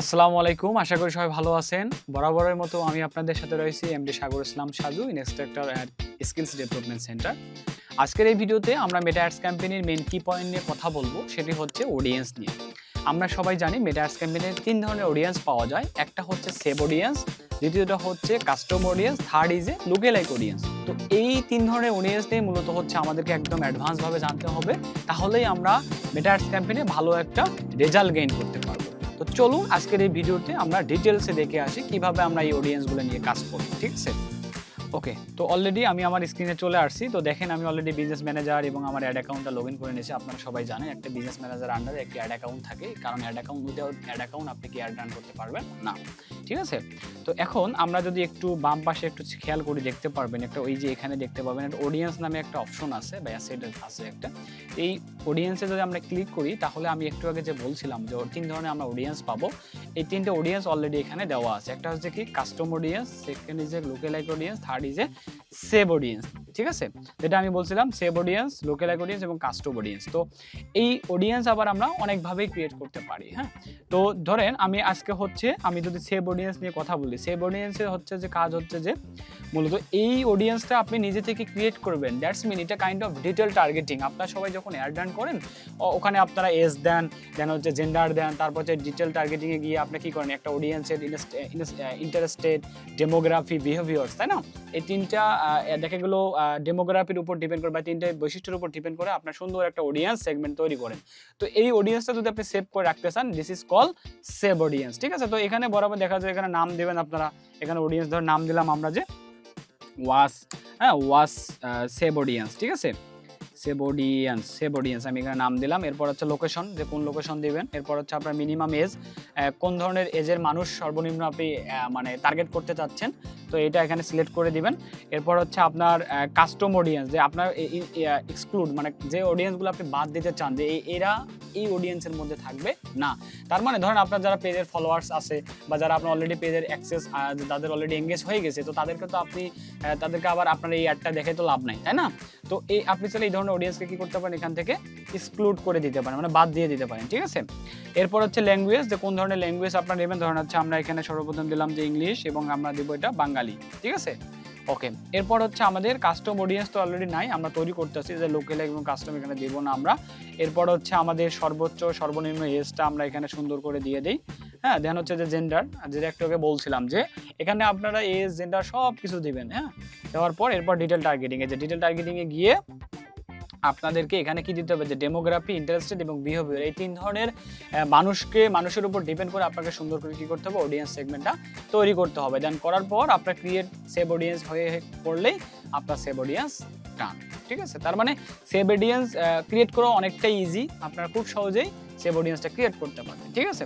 আসসালামু আলাইকুম, আশা করি সবাই ভালো আছেন। বরাবরের মতো আমি আপনাদের সাথে রয়েছি MD Sagar Islam Saju instructor at skills development centre আজকের এই ভিডিওতে আমরা মেটা অ্যাডস ক্যাম্পেনির মেন কি পয়েন্ট নিয়ে কথা বলব, সেটি হচ্ছে অডিয়েন্স নিয়ে। আমরা সবাই জানি মেটা অ্যাডস ক্যাম্পেনির তিন ধরনের অডিয়েন্স পাওয়া যায়। একটা হচ্ছে সেভ অডিয়েন্স দ্বিতীয়টা হচ্ছে custom audience third is a lookalike audience তো এই তিন ধরনের অডিয়েন্স নিয়ে মূলত হচ্ছে আমাদেরকে একদম অ্যাডভান্সভাবে জানতে হবে। তাহলেই আমরা মেটা অ্যাডস ক্যাম্পেনে ভালো একটা রেজাল্ট গেইন করতে চলুন, আজকের এই ভিডিওতে আমরা ডিটেলসে দেখে আসি কীভাবে আমরা এই অডিয়েন্সগুলো নিয়ে কাজ করি, ঠিক আছে? ওকে তো অলরেডি আমি আমার স্ক্রিনে চলে আসছি। তো দেখেন আমি অলরেডি বিজনেস ম্যানেজার এবং আমার অ্যাড অ্যাকাউন্টটা লগ ইন করে নিয়েছি। আপনারা সবাই জানেন, একটা বিজনেস ম্যানেজার আন্ডারে একটি অ্যাড অ্যাকাউন্ট থাকে। কারণ ad account without ad account আপনি কি অ্যাড রান করতে পারবেন? না। ঠিক আছে? তো এখন আমরা যদি একটু বাম পাশে একটু খেয়াল করে, দেখতে পারবেন একটা, ওই যে এখানে দেখতে পাবেন একটা অডিয়েন্স নামে একটা অপশন আছে বা অ্যাসেট আছে একটা। এই অডিয়েন্সে যদি আমরা ক্লিক করি, তাহলে আমি একটু আগে যে বলছিলাম যে তিন ধরনের আমরা অডিয়েন্স পাবো। এই তিনটে অডিয়েন্স অলরেডি এখানে দেওয়া আছে। একটা হচ্ছে কি custom audience second is a lookalike audience third is a save audience ঠিক আছে? যেটা আমি বলছিলাম সেভ অডিয়েন্স লোকেলাইক অডিয়েন্স এবং কাস্টম অডিয়েন্স তো এই অডিয়েন্স আবার আমরা অনেকভাবেই ক্রিয়েট করতে পারি হ্যাঁ? তো ধরেন আমি আজকে হচ্ছে, আমি যদি সেভ অডিয়েন্স নিয়ে কথা বলি সেভ অডিয়েন্সের হচ্ছে যে কাজ হচ্ছে যে, মূলত এই অডিয়েন্সটা আপনি নিজে থেকে ক্রিয়েট করবেন। দ্যাটস মিন এটা কাইন্ড অফ ডিটেল টার্গেটিং আপনারা সবাই যখন অ্যাড রান করেন ওখানে আপনারা এজ দেন দেন হচ্ছে জেন্ডার দেন, তারপর হচ্ছে ডিটেল টার্গেটিংয়ে গিয়ে আপনি কি করেন? একটা অডিয়েন্সের ইন্টারেস্টেড ডেমোগ্রাফি বিহেভিয়ার্স তাই না? এই তিনটা দেখা গেলো ডেমোগ্রাফির উপর ডিপেন্ড করে বা তিনটে বৈশিষ্ট্যের উপর ডিপেন্ড করে আপনার সুন্দর একটা অডিয়েন্স সেগমেন্ট তৈরি করেন। তো এই অডিয়েন্সটা যদি আপনি সেভ করে রাখতে চান this is call save audience ঠিক আছে? তো এখানে বরাবর দেখা যায়, এখানে নাম দেবেন আপনারা। এখানে অডিয়েন্স ধর নাম দিলাম আমরা যে ওয়াস হ্যাঁ ওয়াস সেভ অডিয়েন্স ঠিক আছে? সেভ অডিয়েন্স সেভ অডিয়েন্স আমি এখানে নাম দিলাম। এরপর হচ্ছে লোকেশন যে কোন লোকেশন দিবেন। এরপর হচ্ছে আপনার মিনিমাম এজ কোন ধরনের এজের মানুষ সর্বনিম্ন আপনি মানে টার্গেট করতে চাচ্ছেন। তো এটা এখানে সিলেক্ট করে দিবেন। এরপর হচ্ছে আপনার কাস্টম অডিয়েন্স যে আপনার এক্সক্লুড মানে যে অডিয়েন্সগুলো আপনি বাদ দিতে চান যে এরা এই অডিয়েন্সের মধ্যে থাকবে না। তার মানে ধরেন আপনার যারা পেজের ফলোয়ার্স আছে বা যারা আপনার অলরেডি পেজের অ্যাক্সেস তাদের অলরেডি এঙ্গেজ হয়ে গেছে, তো তাদেরকে তো আপনি তাদেরকে আবার আপনার এই অ্যাডটা দেখে তো লাভ নাই, তাই না? তো এই আপনি চাইলে এই ধরনের অডিয়েন্সকে কি করতে পারেন? এখান থেকে এক্সক্লুড করে দিতে পারেন মানে বাদ দিয়ে দিতে পারেন, ঠিক আছে? এরপর হচ্ছে ল্যাঙ্গুয়েজ যে কোন ধরনের ল্যাঙ্গুয়েজ আপনার নেবেন ধরেন হচ্ছে আমরা এখানে সর্বপ্রথম দিলাম যে ইংলিশ এবং আমরা দিব এটা বাঙালি, ঠিক আছে? ওকে এরপর হচ্ছে আমাদের কাস্টম অডিয়েন্স তো অলরেডি নাই, আমরা তৈরি করতে আসছি যে লোকেল এবং কাস্টম এখানে দেবো না আমরা। এরপর হচ্ছে আমাদের সর্বোচ্চ, সর্বনিম্ন এজটা আমরা এখানে সুন্দর করে দিয়ে দিই। হ্যাঁ দেন হচ্ছে যে জেন্ডার যেটা একটু আগে বলছিলাম যে, এখানে আপনারা এজ জেন্ডার সব কিছু দিবেন হ্যাঁ? দেওয়ার পর এরপর ডিটেল টার্গেটিংয়ে যে ডিটেল টার্গেটিংয়ে গিয়ে আপনাদেরকে এখানে কি দিতে হবে? যে ডেমোগ্রাফি ইন্টারেস্টেড এবং বিহেভিয়ার এই তিন ধরনের মানুষকে, মানুষের উপর ডিপেন্ড করে আপনাকে সুন্দর করে কি করতে হবে? অডিয়েন্স সেগমেন্টটা তৈরি করতে হবে। দেন করার পর আপনার ক্রিয়েট সেভ অডিয়েন্স হয়ে পড়লেই আপনার সেভ অডিয়েন্স টান ঠিক আছে? তার মানে সেভ অডিয়েন্স ক্রিয়েট করা অনেকটাই ইজি আপনারা খুব সহজেই সেভ অডিয়েন্সটা ক্রিয়েট করতে পারবেন, ঠিক আছে?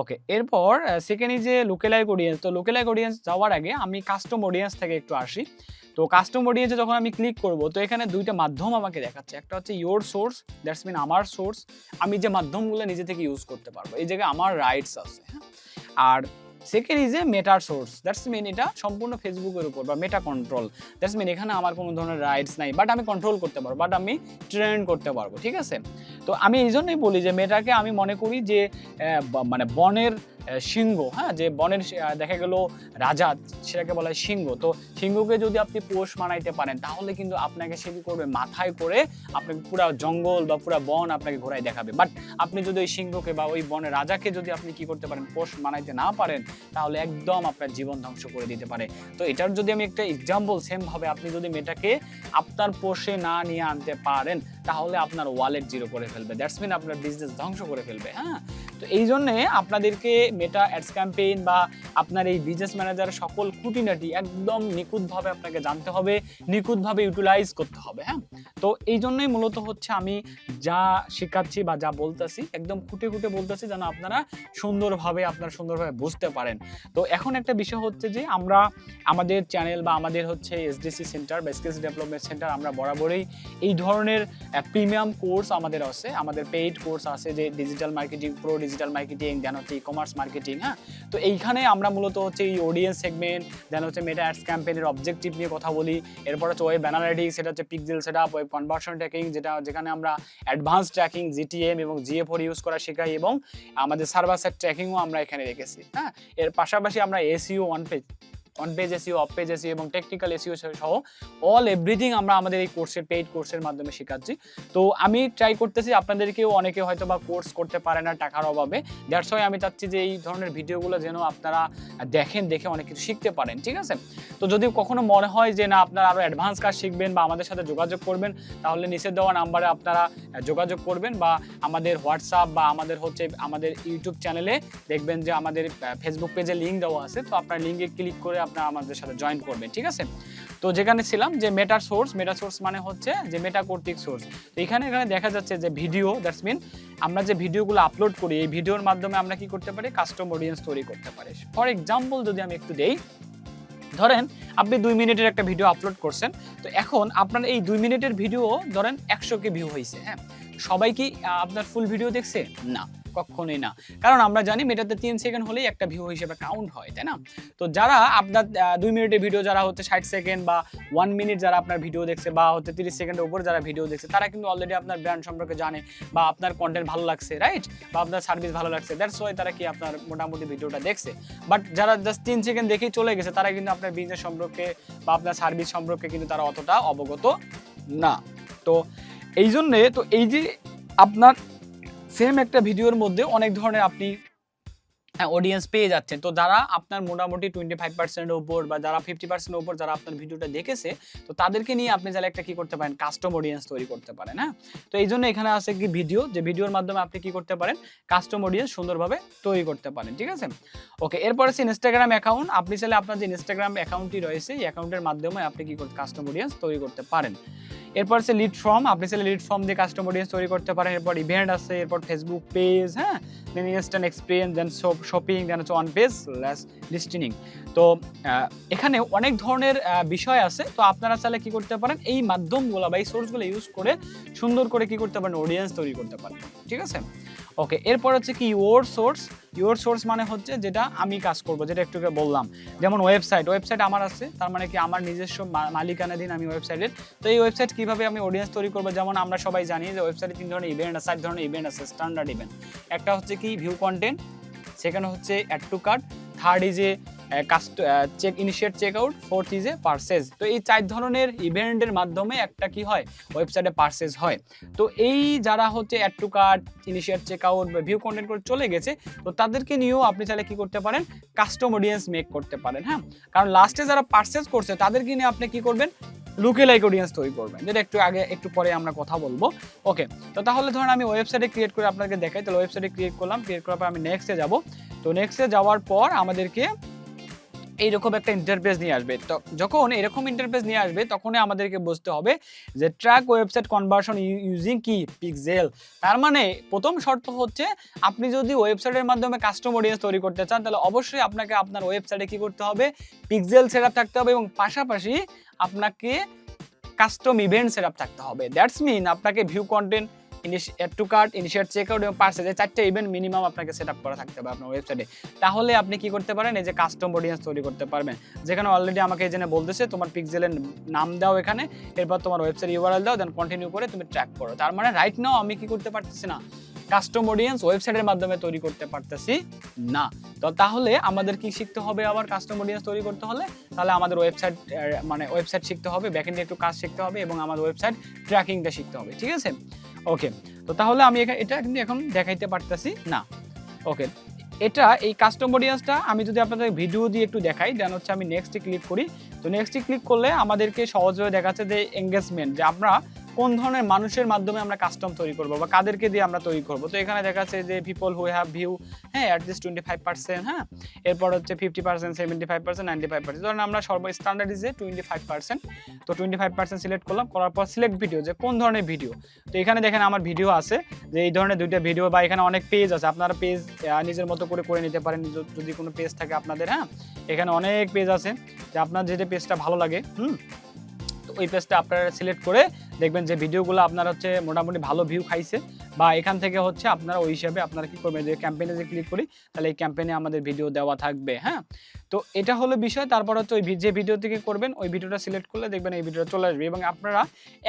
ওকে এরপর সেকেন্ড যে লোকেলাইক অডিয়েন্স তো লোকেলাইক অডিয়েন্স যাওয়ার আগে আমি কাস্টম অডিয়েন্স থেকে একটু আসি। তো কাস্টম অডিয়েন্সে যখন আমি ক্লিক করব, তো এখানে দুইটা মাধ্যম আমাকে দেখাচ্ছে। একটা হচ্ছে ইয়োর সোর্স দ্যাটস মিন আমার সোর্স আমি যে মাধ্যমগুলো নিজে থেকে ইউজ করতে পারব। এই জায়গায় আমার রাইটস আছে হ্যাঁ? আর সেকেন্ড ইজ এ মেটার সোর্স দ্যাটস মিন এটা সম্পূর্ণ ফেসবুকের উপর বা মেটা কন্ট্রোল দ্যাটস মিন এখানে আমার কোনো ধরনের রাইটস নাই বাট আমি কন্ট্রোল করতে পারব বাট আমি ট্রেন্ড করতে পারব, ঠিক আছে? তো আমি এই জন্যই বলি যে মেটাকে আমি মনে করি যে মানে বনের সিংহ হ্যাঁ যে বনের দেখা গেল রাজা, সেটাকে বলা হয় সিংহ। তো সিংহকে যদি আপনি পোষ মানাইতে পারেন, তাহলে কিন্তু আপনাকে সে কি করবে? মাথায় করে আপনাকে পুরো জঙ্গল বা পুরো বন আপনাকে ঘোরায় দেখাবে। বাট আপনি যদি ওই সিংহকে বা ওই বনের রাজাকে যদি আপনি কি করতে পারেন পোষ মানাইতে না পারেন, তাহলে একদম আপনার জীবন ধ্বংস করে দিতে পারে। তো এটার যদি আমি একটা এক্সাম্পল সেম ভাবে আপনি যদি মেয়েটাকে আপনার পোষে না নিয়ে আনতে পারেন, তাহলে আপনার ওয়ালেট জিরো করে ফেলবে। দ্যাটস মিন আপনার বিজনেস ধ্বংস করে ফেলবে হ্যাঁ? তো এই জন্যে আপনাদেরকে মেটা অ্যাডস ক্যাম্পেইন বা আপনার এই বিজনেস ম্যানেজার সকল খুঁটিনাটি একদম নিখুঁতভাবে আপনাকে জানতে হবে, নিখুঁতভাবে ইউটিলাইজ করতে হবে হ্যাঁ? তো এই জন্যই মূলত হচ্ছে আমি যা শেখাচ্ছি বা যা বলতেছি, একদম খুঁটে খুঁটে বলতেছি যেন আপনারা সুন্দরভাবে আপনারা সুন্দরভাবে বুঝতে পারেন। তো এখন একটা বিষয় হচ্ছে যে আমরা আমাদের চ্যানেল বা আমাদের হচ্ছে এসডিসি সেন্টার বা স্কিলস ডেভেলপমেন্ট সেন্টার আমরা বরাবরই এই ধরনের প্রিমিয়াম কোর্স আমাদের আছে, আমাদের পেইড কোর্স আছে যে digital marketing pro digital marketing then হচ্ছে ই কমার্স মার্কেটিং হ্যাঁ? তো এইখানে আমরা মূলত হচ্ছে এই অডিয়েন্স সেগমেন্ট দেন হচ্ছে মেটা অ্যাডস ক্যাম্পেনের অবজেক্টিভ নিয়ে কথা বলি। এরপর হচ্ছে ওয়েব অ্যানালিটিক্স সেটা হচ্ছে pixel set up web conversion tracking যেটা যেখানে আমরা অ্যাডভান্স ট্র্যাকিং জিটিএম এবং জিএ ফোর ইউজ করা শেখাই এবং আমাদের সার্ভার সাইড ট্র্যাকিংও আমরা এখানে রেখেছি হ্যাঁ? এর পাশাপাশি আমরা SEO one page on page SEO off page SEO এবং টেকনিক্যাল এসিও সহ অল এভরিথিং আমরা আমাদের এই কোর্সের পেইড কোর্সের মাধ্যমে শেখাচ্ছি। তো আমি ট্রাই করতেছি, আপনাদেরকেও অনেকে হয়তো বা কোর্স করতে পারে না টাকার অভাবে। দ্যাটস ওয়াই আমি চাচ্ছি যে এই ধরনের ভিডিওগুলো যেন আপনারা দেখেন, দেখে অনেক কিছু শিখতে পারেন, ঠিক আছে? তো যদি কখনো মনে হয় যে না, আপনারা আরও অ্যাডভান্স কাজ শিখবেন বা আমাদের সাথে যোগাযোগ করবেন, তাহলে নিচের দেওয়া নাম্বারে আপনারা যোগাযোগ করবেন বা আমাদের হোয়াটসঅ্যাপ বা আমাদের হচ্ছে, আমাদের ইউটিউব চ্যানেলে দেখবেন যে আমাদের ফেসবুক পেজে লিঙ্ক দেওয়া আছে। তো আপনার লিঙ্কে ক্লিক করে আপনারা আমাদের সাথে জয়েন করবেন, ঠিক আছে? তো যেখানে ছিলাম যে মেটার সোর্স মেটা সোর্স মানে হচ্ছে যে মেটা কর্তৃক সোর্স তো এখানে এখানে দেখা যাচ্ছে যে ভিডিও দ্যাটস মিন আমরা যে ভিডিওগুলো আপলোড করি, এই ভিডিওর মাধ্যমে আমরা কি করতে পারি? কাস্টম অডিয়েন্স তৈরি করতে পারি। ফর এক্সাম্পল যদি আমি একটু দেই, ধরেন আপনি দুই মিনিটের একটা ভিডিও আপলোড করছেন, তো এখন আপনার এই দুই মিনিটের ভিডিও ধরেন একশো কে ভিউ হয়েছে হ্যাঁ? সবাই কি আপনার ফুল ভিডিও দেখছে? না। কখনোই না। কারণ আমরা জানি মেটাতে তিন সেকেন্ড হলেই একটা ভিউ হিসেবে কাউন্ট হয়, তাই না? তো যারা আপনার দুই মিনিটের ভিডিও যারা হচ্ছে ষাট সেকেন্ড বা ওয়ান মিনিট যারা আপনার ভিডিও দেখছে বা হচ্ছে তিরিশ সেকেন্ডের উপর যারা ভিডিও দেখছে, তারা কিন্তু অলরেডি আপনার ব্র্যান্ড সম্পর্কে জানে বা আপনার কন্টেন্ট ভালো লাগছে রাইট বা আপনার সার্ভিস ভালো লাগছে দ্যাটস ওয়াই তারা কি আপনার মোটামুটি ভিডিওটা দেখছে। বাট যারা জাস্ট তিন সেকেন্ড দেখেই চলে গেছে, তারা কিন্তু আপনার বিজনেস সম্পর্কে বা আপনার সার্ভিস সম্পর্কে কিন্তু তারা অতটা অবগত না। তো এই জন্যে, তো এই যে আপনার সেম একটা ভিডিওর মধ্যে অনেক ধরনের আপনি অডিয়েন্স পেয়ে যাচ্ছেন। তো যারা আপনার মোটামুটি টোয়েন্টি ফাইভ পার্সেন্টের উপর বা যারা ফিফটি পার্সেন্টের উপর যারা আপনার ভিডিওটা দেখেছে, তো তাদেরকে নিয়ে আপনি যারা একটা কি করতে পারেন কাস্টম অডিয়েন্স তৈরি করতে পারেন হ্যাঁ? তো এই জন্য এখানে আছে কি ভিডিও যে ভিডিওর মাধ্যমে আপনি কি করতে পারেন কাস্টম অডিয়েন্স সুন্দরভাবে তৈরি করতে পারেন, ঠিক আছে? ওকে এরপর আছে ইনস্টাগ্রাম অ্যাকাউন্ট আপনি চাইলে আপনার যে ইনস্টাগ্রাম অ্যাকাউন্টটি রয়েছে, এই অ্যাকাউন্টের মাধ্যমে আপনি কি কাস্টম অডিয়েন্স তৈরি করতে পারেন। এরপর আছে লিড ফর্ম আপনি চাইলে লিড ফর্ম দিয়ে কাস্টম অডিয়েন্স তৈরি করতে পারেন। এরপর ইভেন্ট আছে, এরপর ফেসবুক পেজ হ্যাঁ? Then instant experience then shopping then হচ্ছে অন পেজ লেস লিস্টিনিং তো এখানে অনেক ধরনের বিষয় আছে। তো আপনারা চাইলে কি করতে পারেন? এই মাধ্যমগুলো বা এই সোর্সগুলো ইউজ করে সুন্দর করে কি করতে পারেন? অডিয়েন্স তৈরি করতে পারেন। ঠিক আছে? ওকে এরপর হচ্ছে কি ইউর সোর্স ইউর সোর্স মানে হচ্ছে যেটা আমি কাজ করব, যেটা একটু বললাম। যেমন ওয়েবসাইট ওয়েবসাইট আমার আছে, তার মানে কি আমার নিজস্ব মালিকানাধীন আমি ওয়েবসাইটের তো এই ওয়েবসাইট কীভাবে আমি অডিয়েন্স তৈরি করব? যেমন আমরা সবাই জানি যে ওয়েবসাইটে তিন ধরনের ইভেন্ট আছে চার ধরনের ইভেন্ট আছে স্ট্যান্ডার্ড ইভেন্ট একটা হচ্ছে কি ভিউ কন্টেন্ট সেখানে হচ্ছে add to cart third is a cast check initiate check out fourth is a purchase তো এই চার ধরনের ইভেন্টের মাধ্যমে একটা কি হয়? ওয়েবসাইটে পার্সেস হয়। তো এই যারা হচ্ছে add to cart initiate check out বা ভিউ কন্টেন্ট করে চলে গেছে, তো তাদেরকে নিয়েও আপনি চাইলে কি করতে পারেন? কাস্টম অডিয়েন্স মেক করতে পারেন হ্যাঁ? কারণ লাস্টে যারা পার্সেস করছে তাদেরকে নিয়ে আপনি কি করবেন? লুকে লাইক অডিয়েন্স তৈরি করবেন। যেটা একটু আগে, একটু পরে আমরা কথা বলব। ওকে তো তাহলে ধরুন আমি ওয়েবসাইটে ক্রিয়েট করে আপনাকে দেখাই। তাহলে ওয়েবসাইটে ক্রিয়েট করলাম। ক্রিয়েট করার পর আমি নেক্সটে যাব। তো নেক্সটে যাওয়ার পর আমাদেরকে এইরকম একটা ইন্টারফেস নিয়ে আসবে। তো যখন এরকম ইন্টারফেস নিয়ে আসবে, তখনই আমাদেরকে বুঝতে হবে যে ট্র্যাক ওয়েবসাইট কনভার্সন ইউজিং কি? পিক্সেল তার মানে প্রথম শর্ত হচ্ছে, আপনি যদি ওয়েবসাইটের মাধ্যমে কাস্টম অডিয়েন্স তৈরি করতে চান, তাহলে অবশ্যই আপনাকে আপনার ওয়েবসাইটে কি করতে হবে? পিক্সেল সেট থাকতে হবে এবং পাশাপাশি আপনাকে কাস্টম ইভেন্ট সেট থাকতে হবে। দ্যাটস মিন আপনাকে view content add to cart initiate check out এবং পার্সেল এই চারটে ইভেন্ট মিনিমাম আপনাকে সেট আপ করা থাকতে হবে আপনার ওয়েবসাইটে তাহলে আপনি কি করতে পারেন? এই যে কাস্টম অডিয়েন্স তৈরি করতে পারবেন। যেখানে অলরেডি আমাকে জন্য বলতেছে, তোমার পিক্সেলের নাম দাও এখানে, এরপর তোমার ওয়েবসাইট ইউআরএল দাও দেন কন্টিনিউ করে তুমি ট্র্যাক করো। তার মানে রাইট নাও আমি কি করতে পারতেছি না? কাস্টম অডিয়েন্স ওয়েবসাইটের মাধ্যমে তৈরি করতে পারতেছি না। তো তাহলে আমাদের কি শিখতে হবে আবার কাস্টম অডিয়েন্স তৈরি করতে হলে? তাহলে আমাদের ওয়েবসাইট মানে ওয়েবসাইট শিখতে হবে ব্যাকেন্ডে একটু কাজ শিখতে হবে এবং আমাদের ওয়েবসাইট ট্র্যাকিংটা শিখতে হবে, ঠিক আছে? ওকে তো তাহলে আমি এটা কিন্তু এখন দেখাইতে পারতেছি না। ওকে এটা এই কাস্টম অডিয়েন্সটা আমি যদি আপনাদের ভিডিও দিয়ে একটু দেখাই দেন হচ্ছে আমি নেক্সটে ক্লিক করি। তো নেক্সটে ক্লিক করলে আমাদেরকে সহজভাবে দেখাচ্ছে যে এঙ্গেজমেন্ট যে আমরা কোন ধরনের মানুষের মাধ্যমে আমরা কাস্টম তৈরি করব বা কাদেরকে দিয়ে আমরা তৈরি করব? তো এখানে দেখা যাচ্ছে যে পিপল হু হ্যাভ ভিউ হ্যাঁ at least twenty five percent হ্যাঁ? এরপর হচ্ছে fifty percent seventy five percent ninety five percent ধরেন আমরা সর্ব standard is a twenty five percent তো টোয়েন্টি ফাইভ পার্সেন্ট সিলেক্ট করলাম, করার পর সিলেক্ট ভিডিও যে কোন ধরনের ভিডিও তো এখানে দেখেন আমার ভিডিও আছে, যে এই ধরনের দুইটা ভিডিও বা এখানে অনেক পেজ আছে। আপনারা পেজ নিজের মতো করে করে নিতে পারেন। যদি কোনো পেজ থাকে আপনাদের হ্যাঁ? এখানে অনেক পেজ আছে, যে আপনার যেটা পেজটা ভালো লাগে, হুম? ওই পেজটা আপনারা সিলেক্ট করে দেখবেন যে ভিডিওগুলো আপনার হচ্ছে মোটামুটি ভালো ভিউ খাইছে, বা এখান থেকে হচ্ছে আপনারা ওই হিসাবে আপনারা কি করবেন যে ক্যাম্পেইনে যে ক্লিক করি, তাহলে এই ক্যাম্পেইনে আমাদের ভিডিও দেওয়া থাকবে হ্যাঁ? তো এটা হলো বিষয়। তারপর হচ্ছে ওই যে ভিডিও থেকে করবেন, ওই ভিডিওটা সিলেক্ট করলে দেখবেন এই ভিডিওটা চলে আসবে। এবং আপনারা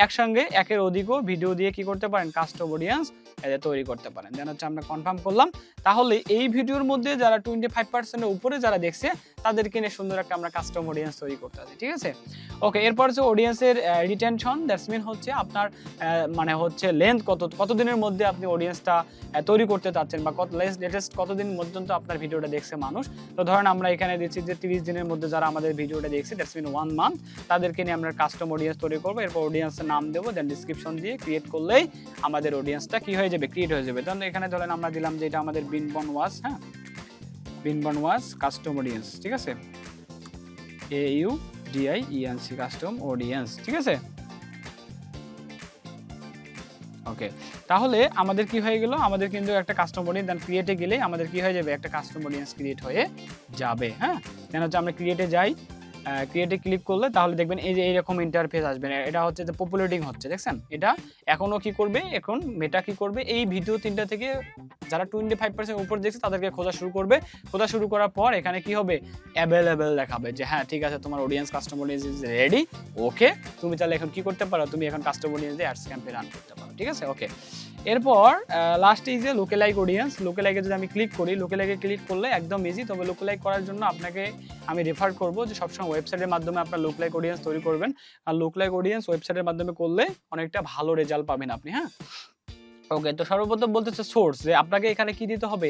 একসঙ্গে একের অধিকও ভিডিও দিয়ে কি করতে পারেন? কাস্টম অডিয়েন্স এদের তৈরি করতে পারেন। যেন হচ্ছে আমরা কনফার্ম করলাম। তাহলে এই ভিডিওর মধ্যে যারা টোয়েন্টি ফাইভ পার্সেন্টের উপরে যারা দেখছে, তাদেরকে নিয়ে সুন্দর একটা আমরা কাস্টম অডিয়েন্স তৈরি করতে পারি ঠিক আছে? ওকে এরপর হচ্ছে অডিয়েন্সের রিটেনশন দ্যাটস মিন হচ্ছে আপনার মানে হচ্ছে লেন্থ কত, কতদিনের মধ্যে আপনি অডিয়েন্সটা তৈরি করতে চাচ্ছেন বা কত লেটেস্ট কতদিন পর্যন্ত আপনার ভিডিওটা দেখছে মানুষ। তো ধরেন আমরা এখানে দিচ্ছি যে তিরিশ দিনের মধ্যে যারা আমাদের ভিডিওটা দেখছে দ্যাটস মিন ওয়ান মান্থ তাদেরকে নিয়ে আমরা কাস্টম অডিয়েন্স তৈরি করব। এরপর অডিয়েন্সের নাম দেবো দেন ডিসক্রিপশন দিয়ে ক্রিয়েট করলেই আমাদের অডিয়েন্সটা কি হয়ে যাবে? ক্রিয়েট হয়ে যাবে। তখন এখানে ধরেন আমরা দিলাম যে এটা আমাদের বিনবন ওয়াস হ্যাঁ? বিনবন ওয়াস কাস্টম অডিয়েন্স ঠিক আছে? এ you DI ENC custom audience ঠিক আছে? ওকে তাহলে আমাদের কি হয়ে গেল? আমাদের কিন্তু একটা কাস্টম অডিয়েন্স দেন ক্রিয়েটে গেলে আমাদের কি হয়ে যাবে? একটা কাস্টম অডিয়েন্স ক্রিয়েট হয়ে যাবে হ্যাঁ? দেন হচ্ছে আমরা ক্রিয়েটে যাই ক্রিয়েটে ক্লিক করলে তাহলে দেখবেন এই যে এইরকম ইন্টারফেস আসবে। এটা হচ্ছে যে পপুলেটিং হচ্ছে, দেখছেন? এটা এখনও কি করবে? এখন মেটা কি করবে? এই ভিডিও তিনটা থেকে যারা টোয়েন্টি ফাইভ পার্সেন্ট উপর দেখছে, তাদেরকে খোঁজা শুরু করবে। খোঁজা শুরু করার পর এখানে কি হবে? অ্যাভেলেবেল দেখাবে যে হ্যাঁ ঠিক আছে, তোমার audience customer audience is ready okay তুমি তাহলে এখন কি করতে পারো? তুমি এখন কাস্টমার অডিয়েন্স দিয়ে অ্যাডস ক্যাম্পে রান করতে পারো। ঠিক আছে? ওকে এরপর last is a lookalike audience লোকেলাইকে যদি আমি ক্লিক করি লোকেলাইকে ক্লিক করলে একদম ইজি তবে লোকেলাইক করার জন্য আপনাকে আমি রেফার করব যে সবসময় ওয়েবসাইটের মাধ্যমে আপনার লোকলাইক অডিয়েন্স তৈরি করবেন। আর লোকলাইক অডিয়েন্স ওয়েবসাইটের মাধ্যমে করলে অনেকটা ভালো রেজাল্ট পাবেন আপনি হ্যাঁ? ওকে তো সর্বপ্রথম বলতেছে সোর্স যে আপনাকে এখানে কি দিতে হবে?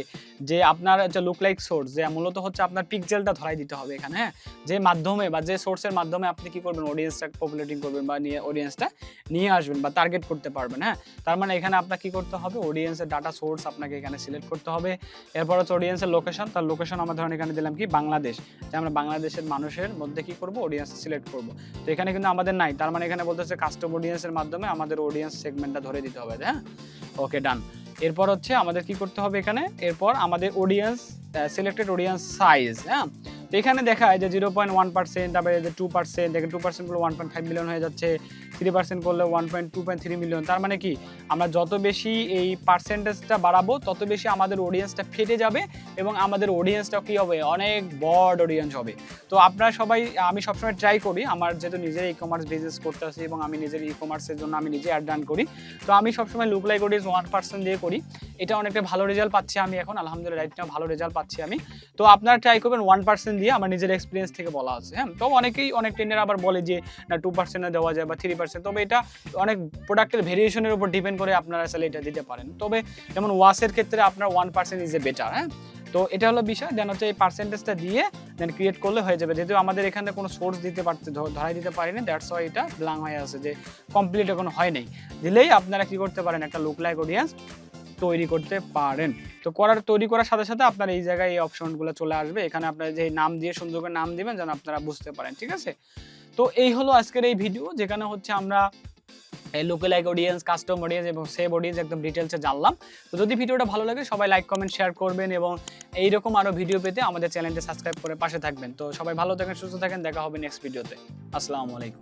যে আপনার যে লুক লাইক সোর্স যে মূলত হচ্ছে আপনার পিকজেলটা ধরাই দিতে হবে এখানে হ্যাঁ? যে মাধ্যমে বা যে সোর্সের মাধ্যমে আপনি কি করবেন অডিয়েন্সটা পপুলেটিং করবেন বা নিয়ে অডিয়েন্সটা নিয়ে আসবেন বা টার্গেট করতে পারবেন হ্যাঁ? তার মানে এখানে আপনার কি করতে হবে? অডিয়েন্সের ডাটা সোর্স আপনাকে এখানে সিলেক্ট করতে হবে। এরপর হচ্ছে অডিয়েন্সের লোকেশন তার লোকেশন আমরা ধরেন এখানে দিলাম কি? বাংলাদেশ। যে আমরা বাংলাদেশের মানুষের মধ্যে কি করব? অডিয়েন্স সিলেক্ট করব। তো এখানে কিন্তু আমাদের নাই, তার মানে এখানে বলতেছে কাস্টম অডিয়েন্সের মাধ্যমে আমাদের অডিয়েন্স সেগমেন্টটা ধরে দিতে হবে হ্যাঁ? ওকে ডান এরপর হচ্ছে আমাদের কি করতে হবে এখানে? এরপর আমাদের অডিয়েন্স সিলেক্টেড অডিয়েন্স সাইজ হ্যাঁ? এখানে দেখায় যে জিরো পয়েন্ট ওয়ান পার্সেন্ট তারপরে যে টু পার্সেন্ট দেখেন টু পার্সেন্ট করলে ওয়ান পয়েন্ট ফাইভ মিলিয়ন হয়ে যাচ্ছে থ্রি পার্সেন্ট করলে one point two point three million তার মানে কি? আমরা যত বেশি এই পার্সেন্টেজটা বাড়াবো, তত বেশি আমাদের অডিয়েন্সটা ফেটে যাবে এবং আমাদের অডিয়েন্সটা কী হবে? অনেক বড় অডিয়েন্স হবে। তো আপনারা সবাই, আমি সবসময় ট্রাই করি, আমার যেহেতু নিজের ই কমার্স বিজনেস করতে আসি এবং আমি নিজের ই কমার্সের জন্য আমি নিজে অ্যাড রান করি। তো আমি সবসময় লাইক অডিয়েন্স ওয়ান পার্সেন্ট দিয়ে করি। এটা অনেকটা ভালো রেজাল্ট পাচ্ছি আমি এখন, আলহামদুলিল্লাহ রাইট ভালো রেজাল্ট পাচ্ছি আমি। তো আপনারা ট্রাই করবেন ওয়ান পার্সেন্ট দিয়ে আমার নিজের এক্সপিরিয়েন্স থেকে বলা আছে। হ্যাঁ তো অনেকেই অনেক ট্রেন্ডার আবার বলে যে, না টু পার্সেন্টে দেওয়া যায় বা থ্রি পার্সেন্ট তবে এটা অনেক প্রোডাক্টের ভেরিয়েশনের উপর ডিপেন্ড করে আপনারা আসলে এটা দিতে পারেন। তবে যেমন ওয়াশের ক্ষেত্রে আপনার one percent is a better হ্যাঁ? তো এটা হলো বিষয় দেন হচ্ছে এই পার্সেন্টেজটা দিয়ে দেন ক্রিয়েট করলে হয়ে যাবে। যেহেতু আমাদের এখানে কোনো সোর্স দিতে পারতে ধরাই দিতে পারিনি দ্যাটস ওয়াই এটা ব্লাং হয়ে আছে যে কমপ্লিট এখন হয় নাই। দিলেই আপনারা কি করতে পারেন, একটা লুক লাইক অডিয়েন্স তৈরি করতে পারেন। তো করার, তৈরি করার সাথে সাথে আপনার এই জায়গায় এই অপশনগুলো চলে আসবে। এখানে আপনার যে নাম দিয়ে করে নাম দিবেন যেন আপনারা বুঝতে পারেন, ঠিক আছে? তো এই হলো আজকের এই ভিডিও যেখানে হচ্ছে আমরা লোকালাইক অডিয়েন্স কাস্টম অডিয়েন্স এবং সেভ অডিয়েন্স একদম ডিটেলসে জানলাম। তো যদি ভিডিওটা ভালো লাগে, সবাই লাইক কমেন্ট শেয়ার করবেন এবং এইরকম আরও ভিডিও পেতে আমাদের চ্যানেলটি সাবস্ক্রাইব করে পাশে থাকবেন। তো সবাই ভালো থাকেন, সুস্থ থাকেন, দেখা হবে নেক্সট ভিডিওতে আসসালামু আলাইকুম।